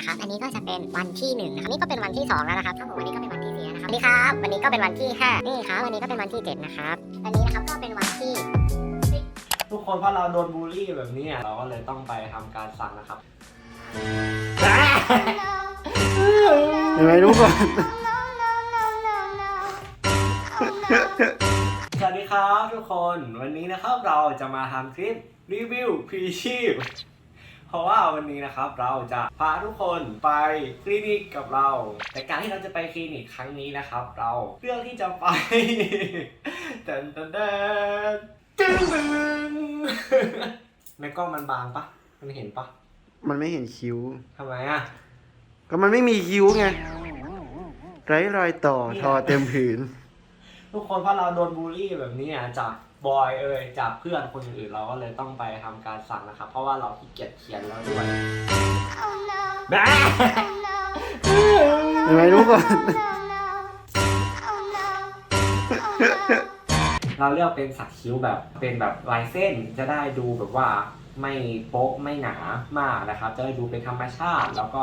นะครับ อันนี้ก็จะเป็นวันที่หนึ่งนะครับนี่ก็เป็นวันที่สองแล้วนะครับครับผมวันนี้ก็เป็นวันที่สี่แล้วนะครับสวัสดีครับวันนี้ก็เป็นวันที่ห้านี่ครับ วันนี้ก็เป็นวันที่เจ็ดนะครับ อันนี้นะครับก็เป็นวันที่ทุกคนเพราะเราโดนบูลลี่แบบนี้เราก็เลยต้องไปทำการสั่งนะครับยังไงรู้ก่อนสวัสดีครับทุกคน วันนี้นะครับเราจะมาทำคลิปรีวิวพรีชีพ เพราะว่าวันนี้นะครับเราจะพาทุกคนไปคลินิกกับเรา แต่การที่เราจะไปคลินิกครั้งนี้นะครับ เราเลือกที่จะไปเต้นเต้นเต้นตึ้งตึ้งในกล้องมันบางปะมันเห็นปะมันไม่เห็นคิ้วทำไมอะ ก็มันไม่มีคิ้วไงไร้รอยต่อทอเต็มผืน ทุกคนเพราะเราโดนบูลลี่แบบนี้อะจาก บอยเอ่ยจากเพื่อนคนอื่นๆเราก็เลยต้องไปทำการสั่งนะครับ เพราะว่าเราขี้เกียจเขียนแล้วด้วยแม่ยังไงรู้ก่อนเราเลือกเป็นสักคิ้วแบบเป็นแบบลายเส้นจะได้ดูแบบว่าไม่โป๊ะไม่หนามากนะครับ จะได้ดูเป็นธรรมชาติ แล้วก็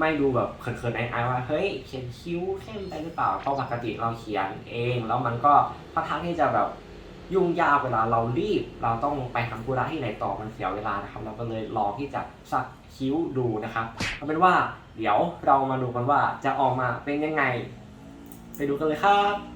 ไม่ดูแบบเขินๆอายๆว่าเฮ้ยเขียนคิ้วเข้มไปหรือเปล่าเพราะปกติเราเขียนเอง แล้วมันก็ค่อนข้างที่จะแบบ ยุ่งยากเวลาเรารีบ เราต้องไปทำธุระที่ไหนต่อมันเสียเวลานะครับ เราก็เลยลองที่จะสักคิ้วดูนะครับเอาเป็นว่าเดี๋ยวเรามาดูกันว่าจะออกมาเป็นยังไง ไปดูกันเลยครับ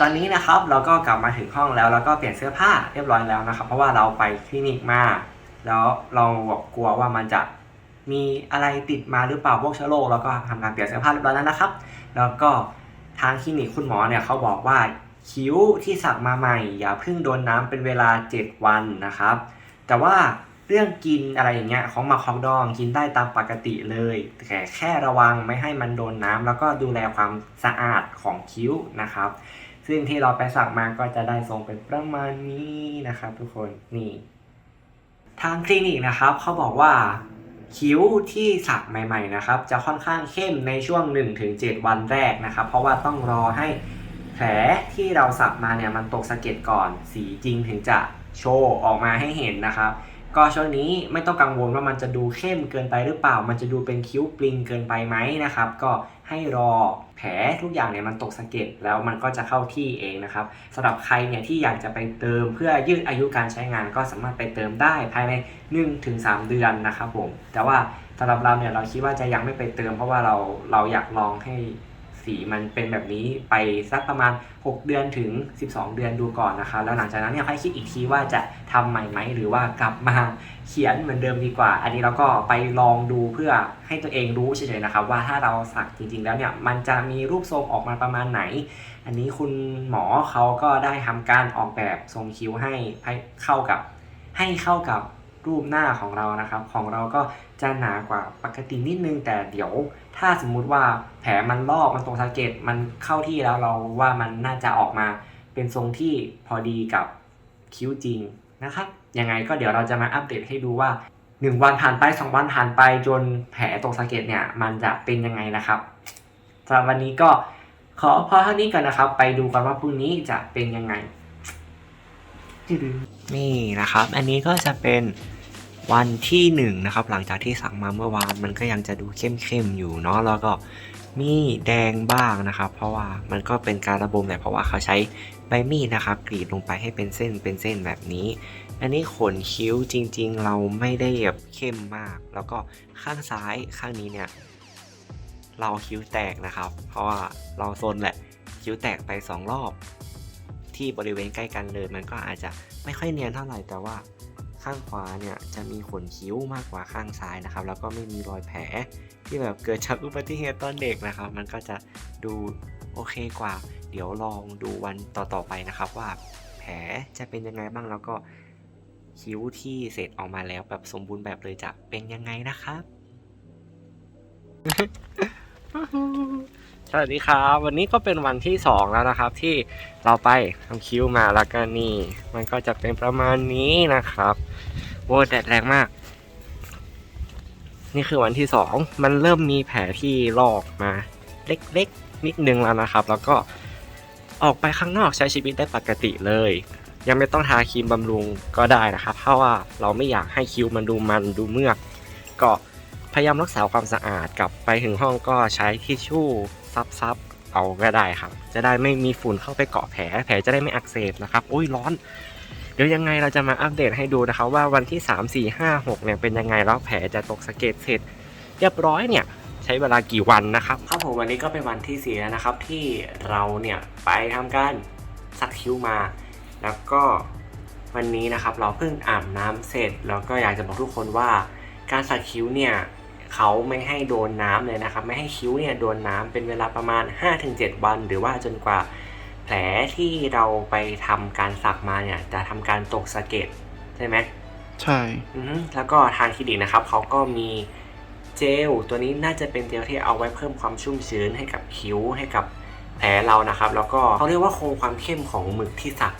ตอนนี้นะครับเราก็กลับมาถึงห้องแล้วแล้วก็เปลี่ยนเสื้อผ้าเรียบร้อยแล้วนะครับ เพราะว่าเราไปคลินิกมาแล้วเราบบกลัวว่ามันจะมีอะไรติดมาหรือเปล่าพวกเชื้อโรคแล้วก็ทำการเปลี่ยนเสื้อผ้าเรียบร้อยแล้วนะครับ แล้วก็ทางคลินิกคุณหมอเนี่ยเขาบอกว่าคิ้วที่สักมาใหม่ อย่าเพิ่งโดนน้ำเป็นเวลา 7 วันนะครับ แต่ว่า เรื่องกินอะไรอย่างเงี้ยของหมาของดองกินได้ตามปกติเลยแต่แค่ระวังไม่ให้มันโดนน้ำแล้วก็ดูแลความสะอาดของคิ้วนะครับ ซึ่งที่เราไปสักมาก็จะได้ทรงเป็นประมาณนี้นะครับ ทุกคนนี่ ทางคลินิกนะครับเขาบอกว่าคิ้วที่สักใหม่ๆนะครับ จะค่อนข้างเข้มในช่วง 1-7 วันแรกนะครับ เพราะว่าต้องรอให้แผลที่เราสักมาเนี่ยมันตกสะเก็ดก่อน สีจริงถึงจะโชว์ออกมาให้เห็นนะครับ ก็ช่วงนี้ไม่ต้องกังวลว่ามันจะดูเข้มเกินไปหรือเปล่า มันจะดูเป็นคิ้วปลิงเกินไปไหมนะครับ ก็ให้รอแผลทุกอย่างเนี่ยมันตกสะเก็ดแล้วมันก็จะเข้าที่เองนะครับสำหรับใครเนี่ยที่อยากจะไปเติมเพื่อยืดอายุการใช้งานก็สามารถไปเติมได้ภายใน 1-3 เดือนนะครับผมแต่ว่าสำหรับเราเนี่ยเราคิดว่าจะยังไม่ไปเติมเพราะว่าเราเราอยากลองให้ สีมันเป็นแบบนี้ไปสักประมาณ 6 เดือนถึง 12 เดือนดูก่อนนะครับแล้วหลังจากนั้นเนี่ยค่อยคิดอีกทีว่าจะทำใหม่ไหมหรือว่ากลับมาเขียนเหมือนเดิมดีกว่า อันนี้เราก็ไปลองดูเพื่อให้ตัวเองรู้เฉยๆนะครับว่าถ้าเราสักจริงๆแล้วเนี่ยมันจะมีรูปทรงออกมาประมาณไหน อันนี้คุณหมอเขาก็ได้ทำการออกแบบทรงคิ้วให้เข้ากับให้เข้ากับ รูปหน้าของเรานะครับ ของเราก็จะหนากว่าปกตินิดนึง แต่เดี๋ยวถ้าสมมุติว่าแผลมันลอกมันตรงสะเก็ดมันเข้าที่แล้วเราว่ามันน่าจะออกมาเป็นทรงที่พอดีกับคิ้วจริงนะครับยังไงก็เดี๋ยวเราจะมาอัปเดตให้ดูว่า 1 วันผ่านไป 2 วันผ่านไปจนแผลตรงสะเก็ดเนี่ยมันจะเป็นยังไงนะครับสำหรับวันนี้ก็ขอพอเท่านี้ก่อนนะครับ ไปดูกันว่าพรุ่งนี้จะเป็นยังไงนี่นะครับ อันนี้ก็จะเป็น วันที่หนึ่งนะครับหลังจากที่สั่งมาเมื่อวานมันก็ยังจะดูเข้มๆอยู่เนาะแล้วก็มีแดงบ้างนะครับ เพราะว่ามันก็เป็นการระบมแหละเพราะว่าเขาใช้ใบมีดนะครับกรีดลงไปให้เป็นเส้นเป็นเส้นแบบนี้ อันนี้ขนคิ้วจริง ๆ เราไม่ได้แบบเข้มมาก แล้วก็ข้างซ้ายข้างนี้เนี่ยเราคิ้วแตกนะครับ เพราะว่าเราโซนแหละคิ้วแตกไปสองรอบ ที่บริเวณใกล้กันเลย มันก็อาจจะไม่ค่อยเนียนเท่าไหร่แต่ว่า ข้างขวาเนี่ยจะมีขนคิ้วมากกว่าข้างซ้ายนะครับ แล้วก็ไม่มีรอยแผลที่แบบเกิดจากอุบัติเหตุตอนเด็กนะครับ มันก็จะดูโอเคกว่า เดี๋ยวลองดูวันต่อๆไปนะครับว่าแผลจะเป็นยังไงบ้างแล้วก็คิ้วที่เสร็จออกมาแล้วแบบสมบูรณ์แบบเลยจะเป็นยังไงนะครับ สวัสดีครับ วันนี้ก็เป็นวันที่สองแล้วนะครับ ที่เราไปทำคิ้วมาแล้วก็นี่ มันก็จะเป็นประมาณนี้นะครับโวแดดแรงมาก นี่คือวันที่สองมันเริ่มมีแผลที่ลอกมา เล็กๆ นิดนึงแล้วนะครับ แล้วก็ออกไปข้างนอกใช้ชีวิตได้ปกติเลย ยังไม่ต้องทาครีมบำรุงก็ได้นะครับ เพราะว่าเราไม่อยากให้คิ้วมันดูมันดูเมือกก็พยายามรักษาความสะอาดกลับไปถึงห้องก็ใช้ทิชชู่ ซับๆเอาก็ได้ครับ จะได้ไม่มีฝุ่นเข้าไปเกาะแผล แผลจะได้ไม่อักเสบนะครับอุ้ยร้อน เดี๋ยวยังไงเราจะมาอัปเดตให้ดูนะครับว่าวันที่ 3 4 5 6เนี่ยเป็นยังไงแล้วแผลจะตกสะเก็ดเสร็จเรียบร้อยเนี่ยใช้เวลากี่วันนะครับครับผมวันนี้ก็เป็นวันที่สี่แล้วนะครับที่เราเนี่ยไปทำการสักคิ้วมา แล้วก็วันนี้นะครับเราเพิ่งอาบน้ำเสร็จ แล้วก็อยากจะบอกทุกคนว่าการสักคิ้วเนี่ย เขาไม่ให้โดนน้ำเลยนะครับ ไม่ให้คิ้วเนี่ยโดนน้ำเป็นเวลาประมาณ 5-7 วัน หรือว่าจนกว่าแผลที่เราไปทำการสักมาเนี่ยจะทำการตกสะเก็ดใช่ไหมใช่อือฮึแล้วก็ทางคลินิกนะครับเขาก็มีเจลตัวนี้น่าจะเป็นเจลที่เอาไว้เพิ่มความชุ่มชื้นให้กับคิ้วให้กับแผลเรานะครับ แล้วก็เขาเรียกว่าคงความเข้มของหมึกที่สัก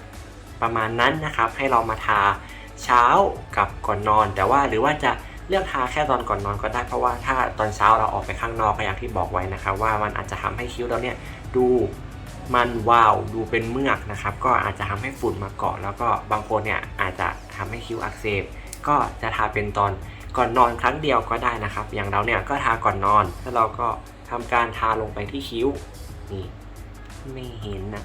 ประมาณนั้นนะครับ ให้เรามาทาเช้ากับก่อนนอน แต่ว่าหรือว่าจะ เลือกทาแค่ตอนก่อนนอนก็ได้เพราะว่าถ้าตอนเช้าเราออกไปข้างนอกก็อย่างที่บอกไว้นะครับว่ามันอาจจะทำให้คิ้วเราเนี่ยดูมันวาวดูเป็นเมือกนะครับก็อาจจะทำให้ฝุ่นมาเกาะแล้วก็บางคนเนี่ยอาจจะทำให้คิ้วอักเสบก็จะทาเป็นตอนก่อนนอนครั้งเดียวก็ได้นะครับ อย่างเราเนี่ยก็ทาก่อนนอนแล้วเราก็ทำการทาลงไปที่คิ้วนี่ไม่เห็นนะ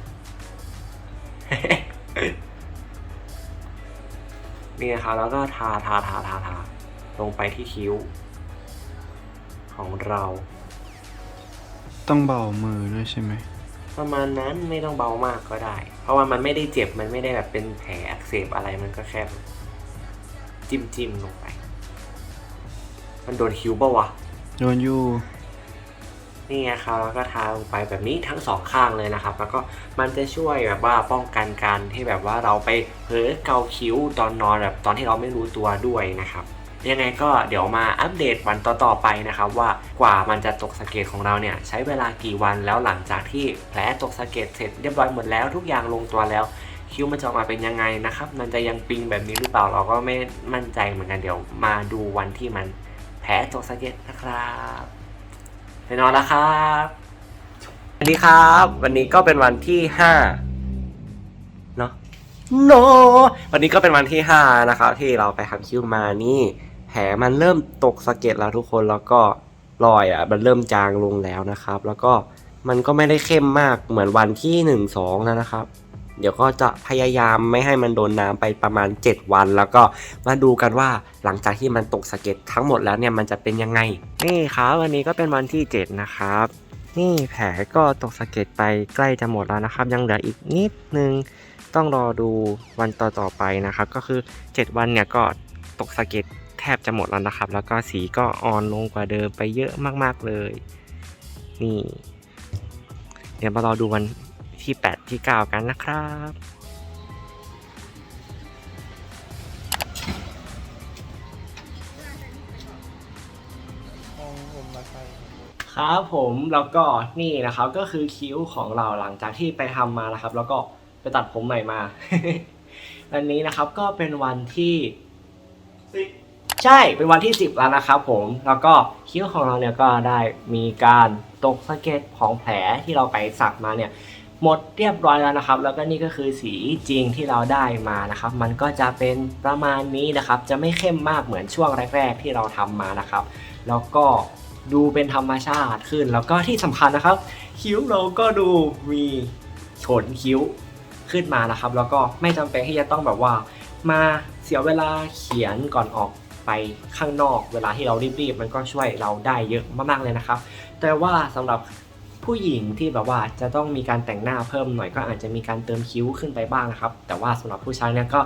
นี่นะครับแล้วก็ทาทาทาทาทา ลงไปที่คิ้ว ของเรา ต้องเบามือด้วยใช่ไหม ประมาณนั้นไม่ต้องเบามากก็ได้ เพราะว่ามันไม่ได้เจ็บมันไม่ได้แบบเป็นแผลอักเสบอะไรมันก็แค่จิ้มจิ้มๆลงไป มันโดนคิ้วปะวะ โดนยูนี่ไงครับแล้วก็ทาลงไปแบบนี้ทั้งสองข้างเลยนะครับ แล้วก็มันจะช่วยแบบว่าป้องกันการที่แบบว่าเราไปเผลอเกาคิ้วตอนนอนแบบตอนที่เราไม่รู้ตัวด้วยนะครับ ยังไงก็เดี๋ยวมาอัปเดตวันต่อๆไปนะครับว่ากว่ามันจะตกสะเก็ดของเราเนี่ยใช้เวลากี่วันแล้วหลังจากที่แผลตกสะเก็ดเสร็จเรียบร้อยหมดแล้วทุกอย่างลงตัวแล้วคิ้วมันจะออกมาเป็นยังไงนะครับ มันจะยังปิงแบบนี้หรือเปล่าเราก็ไม่มั่นใจเหมือนกันเดี๋ยวมาดูวันที่มันแผลตกสะเก็ดนะครับไปนอนแล้วครับสวัสดีครับ วันนี้ก็เป็นวันที่ห้าเนาะโนวันนี้ก็เป็นวันที่ห้านะครับที่เราไปทำคิ้วมานี่ ผลมันเริ่มตกสะเก็ดแล้วทุกคนแล้วก็รอยอะมันเริ่มจางลงแล้วนะครับ แล้วก็มันก็ไม่ได้เข้มมากเหมือนวันที่หนึ่งสองแล้วนะครับ เดี๋ยวก็จะพยายามไม่ให้มันโดนน้ำไปประมาณ 7 วัน แล้วก็มาดูกันว่าหลังจากที่มันตกสะเก็ดทั้งหมดแล้วเนี่ยมันจะเป็นยังไง นี่ครับวันนี้ก็เป็นวันที่ 7 นะครับ นี่แผลก็ตกสะเก็ดไปใกล้จะหมดแล้วนะครับ ยังเหลืออีกนิดนึงต้องรอดูวันต่อๆไปนะครับ ก็คือ 7 วันเนี่ยก็ตกสะเก็ด ทบจะหมดแล้วนะครับ แล้วก็สีก็อ่อนลงกว่าเดิมไปเยอะมากๆเลย นี่ เดี๋ยวมารอดูวันที่ 8 ที่ 9 กันนะครับครับผมแล้วก็นี่นะครับก็คือคิ้วของเราหลังจากที่ไปทำมานะครับ แล้วก็ไปตัดผมใหม่มา วันนี้นะครับก็เป็นวันที่ ใช่เป็นวันที่ 10 แล้วนะครับผมแล้วก็คิ้วของเราเนี่ยก็ได้มีการตกสะเก็ดของแผลที่เราไปสักมาเนี่ยหมดเรียบร้อยแล้วนะครับ แล้วก็นี่ก็คือสีจริงที่เราได้มานะครับ มันก็จะเป็นประมาณนี้นะครับ จะไม่เข้มมากเหมือนช่วงแรก ๆ ที่เราทำมานะครับ แล้วก็ดูเป็นธรรมชาติขึ้น แล้วก็ที่สำคัญนะครับ คิ้วเราก็ดูมีขนคิ้วขึ้นมานะครับ แล้วก็ไม่จำเป็นที่จะต้องแบบว่ามาเสียเวลาเขียนก่อนออก ไปข้างนอก เวลาที่เรารีบๆ มันก็ช่วยเราได้เยอะมากๆเลยนะครับ แต่ว่าสำหรับผู้หญิงที่แบบว่าจะต้องมีการแต่งหน้าเพิ่มหน่อยก็อาจจะมีการเติมคิ้วขึ้นไปบ้างนะครับ แต่ว่าสำหรับผู้ชายเนี่ยก็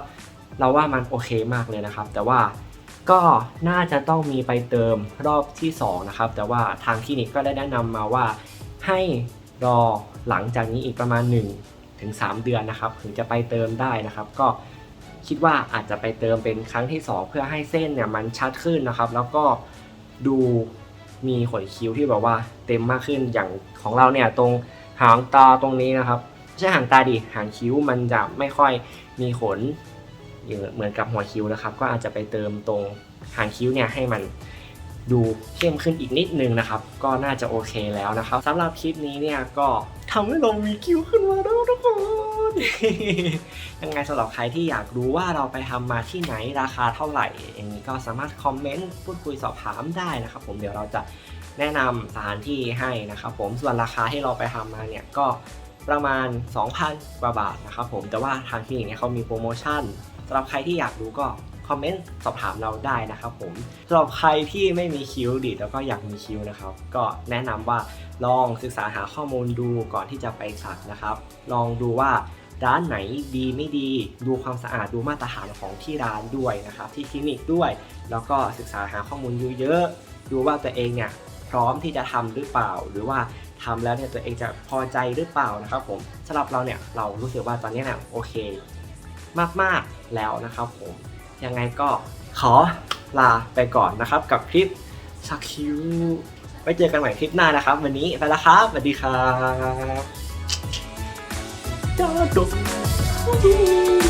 เราว่ามันโอเคมากเลยนะครับ แต่ว่าก็น่าจะต้องมีไปเติมรอบที่สองนะครับแต่ว่าทางคลินิกก็ได้แนะนำมาว่า ให้รอหลังจากนี้อีกประมาณ1ถึง3เดือนนะครับ ถึงจะไปเติมได้นะครับ ก็ คิดว่าอาจจะไปเติมเป็นครั้งที่สองเพื่อให้เส้นเนี่ยมันชัดขึ้นนะครับ แล้วก็ดูมีขนคิ้วที่แบบว่าเต็มมากขึ้นอย่างของเราเนี่ยตรงหางตาตรงนี้นะครับไม่ใช่หางตาดิหางคิ้วมันจะไม่ค่อยมีขนเหมือนกับหัวคิ้วนะครับ ก็อาจจะไปเติมตรงหางคิ้วเนี่ยให้มัน ดูเข้มขึ้นอีกนิดนึงนะครับ ก็น่าจะโอเคแล้วนะครับสำหรับคลิปนี้เนี่ยก็ทำให้เรามีคิ้วขึ้นมาแล้วทุกคนยังไงสำหรับใครที่อยากรู้ว่าเราไปทำมาที่ไหนราคาเท่าไหร่อย่างนี้ก็สามารถคอมเมนต์พูดคุยสอบถามได้นะครับ ผมเดี๋ยวเราจะแนะนำสถานที่ให้นะครับ ผมส่วนราคาที่เราไปทำมาเนี่ยก็ประมาณ 2,000กว่าบาทนะครับผมแต่ว่าทางคลินิกเนี่ยเขามีโปรโมชั่นสำหรับใครที่อยากรู้ก็ คอมเมนต์สอบถามเราได้นะครับผมสำหรับใครที่ไม่มีคิวดิแล้วก็อยากมีคิวนะครับ ก็แนะนำว่าลองศึกษาหาข้อมูลดูก่อนที่จะไปสักนะครับ ลองดูว่าร้านไหนดีไม่ดีดูความสะอาดดูมาตรฐานของที่ร้านด้วยนะครับ ที่คลินิกด้วย แล้วก็ศึกษาหาข้อมูลเยอะๆดูว่าตัวเองเนี่ยพร้อมที่จะทำหรือเปล่า หรือว่าทำแล้วเนี่ยตัวเองจะพอใจหรือเปล่านะครับผมสำหรับเราเนี่ยเรารู้สึกว่าตอนนี้เนี่ยโอเค มากๆแล้วนะครับผม ยังไงก็ขอลาไปก่อนนะครับ กับคลิปสักคิวไว้เจอกันใหม่คลิปหน้านะครับ วันนี้ไปแล้วครับสวัสดีครับ Da, da, da.